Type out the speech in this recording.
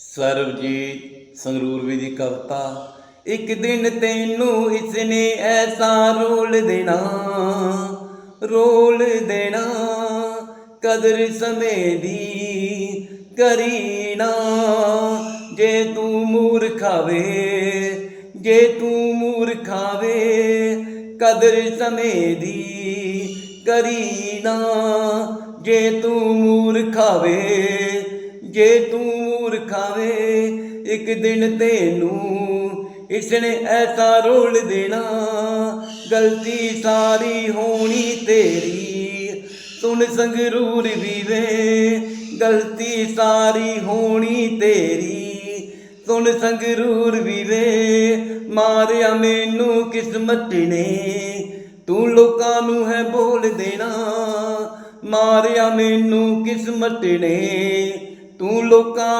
ਸਰਬਜੀਤ ਸੰਗਰੂਰ ਦੀ ਕਵਿਤਾ, ਇੱਕ ਦਿਨ ਤੈਨੂੰ ਇਸਨੇ ਐਸਾ ਰੋਲ ਦੇਣਾ ਰੋਲ ਦੇਣਾ, ਕਦਰ ਸਮੇਂ ਦੀ ਕਰੀਨਾ ਜੇ ਤੂੰ ਮੂਰਖਾਵੇ ਜੇ ਤੂੰ ਮੂਰਖਾਵੇ ਕਦਰ ਸਮੇਂ ਦੀ ਕਰੀ ਨਾ, ਜੇ ਤੂੰ ਮੂਰਖਾਵੇ ਜੇ ਤੂੰ ਮੂਰਖਾਵੇ ਇੱਕ ਦਿਨ ਤੈਨੂੰ ਇਸਨੇ ਐਸਾ ਰੋਲ ਦੇਣਾ। ਗਲਤੀ ਸਾਰੀ ਹੋਣੀ ਤੇਰੀ, ਸੁਣ ਸੰਗਰੂਰ ਵੀਵੇ, ਗਲਤੀ ਸਾਰੀ ਹੋਣੀ ਤੇਰੀ, ਸੁਣ ਸੰਗਰੂਰ ਵੀਵੇ, ਮਾਰਿਆ ਮੈਨੂੰ ਕਿਸਮਤ ਨੇ। ਤੂੰ ਲੋਕਾਂ ਨੂੰ ਹੈ ਬੋਲ ਦੇਣਾ, ਮਾਰਿਆ ਮੈਨੂੰ ਕਿਸਮਤ ਨੇ। ਤੂੰ ਲੋਕਾਂ ਨੂੰ